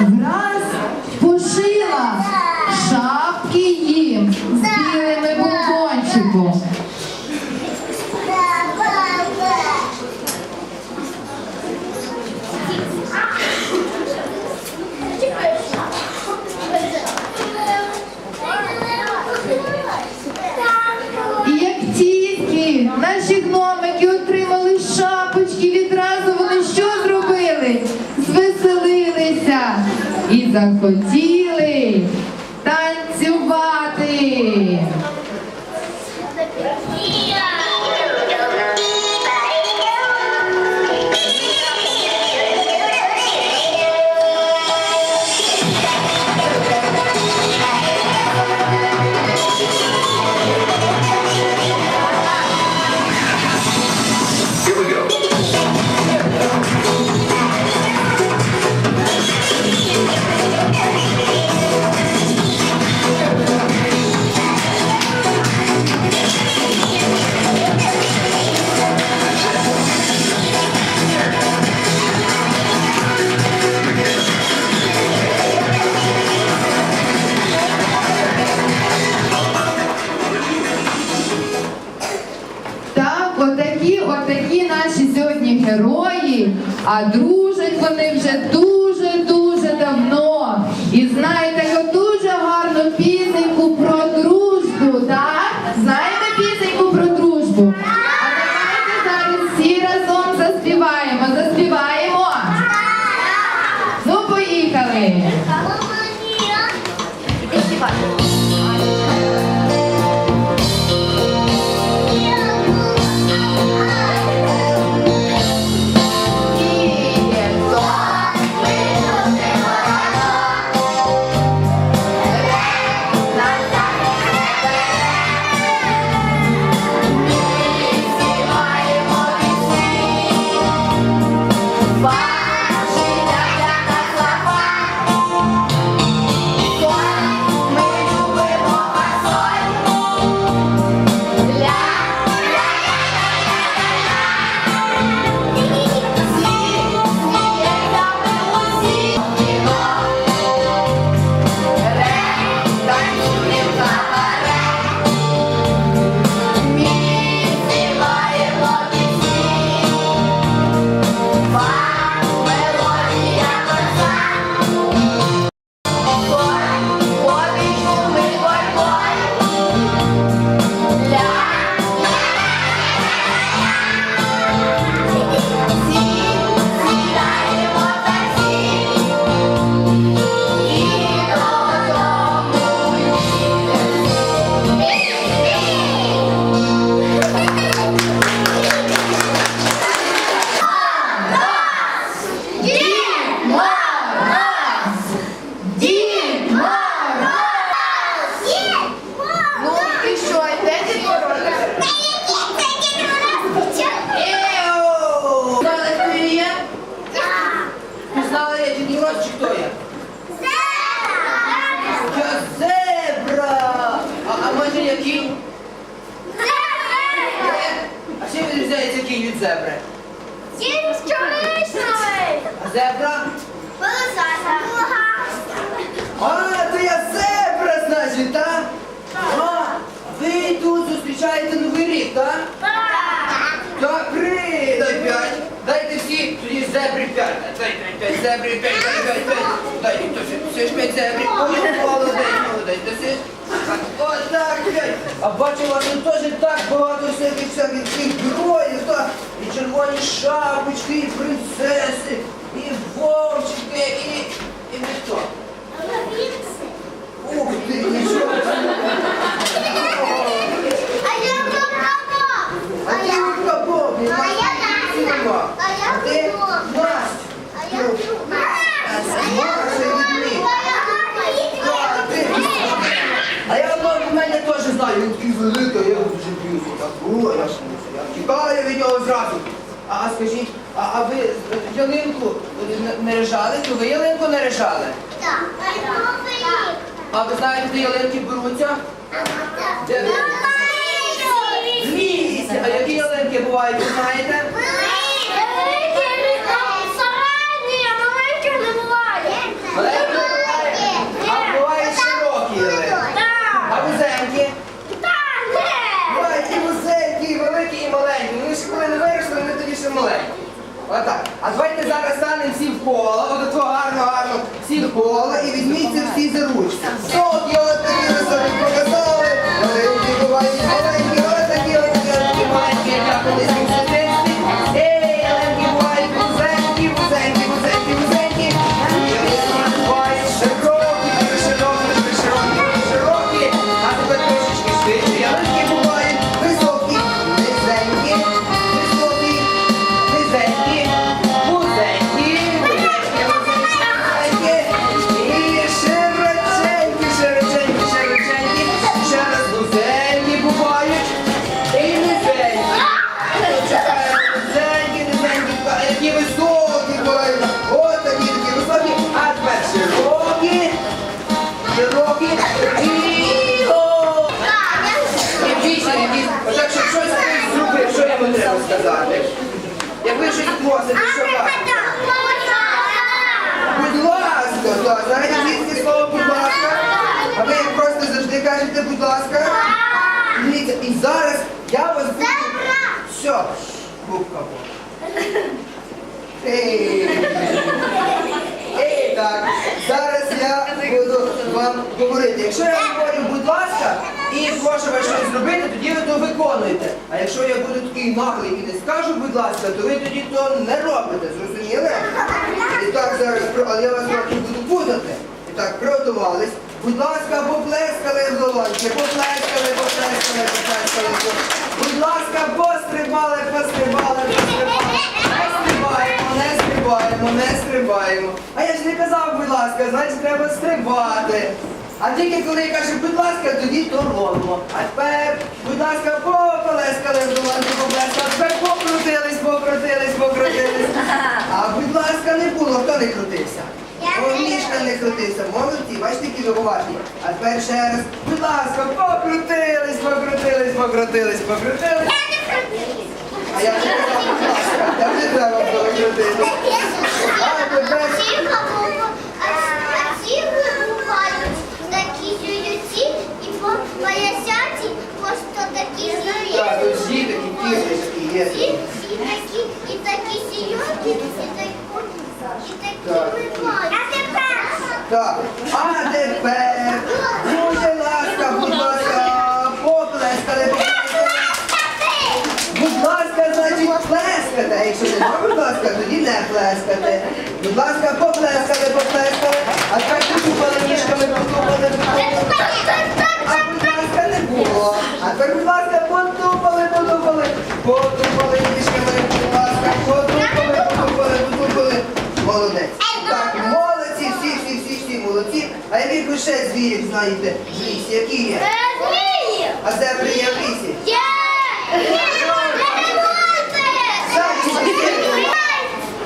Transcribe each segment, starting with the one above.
враз пошила І а дружать вони вже дуже-дуже давно. І знаєте його дуже гарну пісеньку про дружбу, так? Знаєте пісеньку про дружбу? А давайте зараз всі разом заспіваємо. Зебра? А, то я зебра, значить, так? А, ви тут зустрічаєте Новий рік, так? Так, три, дай п'ять. Дайте всі, тоді зебри п'ять. Дай п'ять, зебри п'ять, п'ять, п'ять. Дайте все ж п'ять зебрів. Ой, молодець, молодець, доси. От так, п'ять. А бачу, у вас тут теж так багато всяких всяких героїв, так? І червоні шапочки, і принцеси, і вовчики, і... І ви хто? Ух ти, нічого. А ти Юрка Боб, і Настя Кіцюба. А ти Настя. А я одного в мене теж знаю, він такий великий, я його дуже б'юся. Так, о, я ж не- я тікаю від нього зразу. А, скажіть, а, а ви ялинку не- наряжали? То ви ялинку наряжали? А ви знаєте, де ялинки беруться? Де ви? В. А які ялинки бувають, ви знаєте? Будь ласка. Дивіться, і зараз я вас буду... Все, губка. Ей. Ей, так, зараз я буду вам говорити. Якщо я говорю, будь ласка, і прошу вас щось зробити, тоді ви то виконуєте. А якщо я буду такий наглий і не скажу, будь ласка, то ви тоді то не робите, зрозуміли? І так зараз, але я вас трохи буду путати. І так, приготувались. Будь ласка, поплескали в долоньки, поплескали, поплескали, поплескали. Будь ласка, пострибали, пострибали, пострибали. Не стрибаємо, не стрибаємо, не стрибаємо. А я ж не казав, будь ласка, значить треба стрибати. А тільки коли я кажу, будь ласка, тоді то робимо. А тепер, будь ласка, поплескали в долоньки, поплескали. Тепер покрутились, покрутились, покрутились. А будь ласка, не було, хто не крутився? О, мішка не крутився, молодці, бачите, які ви. А тепер ще раз, будь ласка, покрутились, покрутились, покрутились, покрутились. А я вже казав, будь ласка, я вже треба було. А тепер так, тут всі такі кісточки є. І такі сійоки, і такі, і такі випають. Так, а тепер, дуже ласка, будь ласка, поплескали, поплескали. Будь ласка, значить, плескати. А якщо не будь ласка, тоді не плескати. Будь ласка, поплескали, поплескали. А тепер потупали ніжками, потупали. А будь ласка, не було. А тепер, будь ласка, потупали, потупали. Потупали ніжками, будь ласка, потупали, потупали, потупали. Молодець. Так, молодці, всі, всі, всі, всі молодці. А яких ви ще звірів знаєте в лісі? Які є? А зебри є в лісі?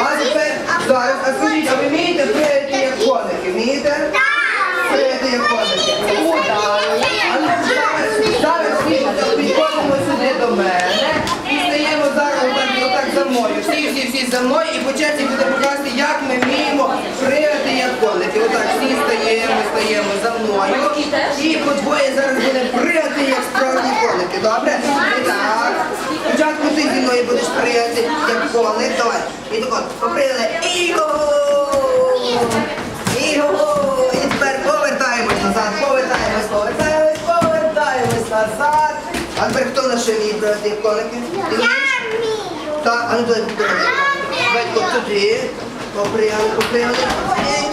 А тепер зараз, а скажіть, а ви вмієте прияти як коники? Вмієте? Прияти як коники. А ну зараз, зараз всі підходимо сюди до мене і стаємо зараз отак, і отак за мною. Всі, всі, всі за мною і по черзі буде показувати, як ми вміємо прияти як коники. Отак всі стаємо, стаємо за мною. І по двоє зараз будемо прияти як справжні коники. Добре? І так. Спочатку ти зі мною будеш прияти як коник. Давай. І так от, поприяли. Іго! Іго! І тепер повертаємось назад, повертаємось, повертаємось, повертаємось назад. А тепер хто на вміє брати як коники? Ти? Так, а ну давай поприяли. Давай от туди. Поприяли,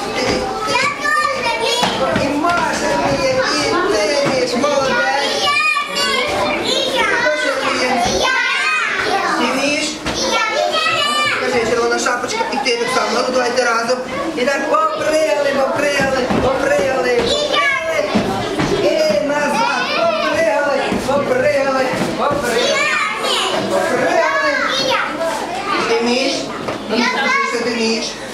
Chinese.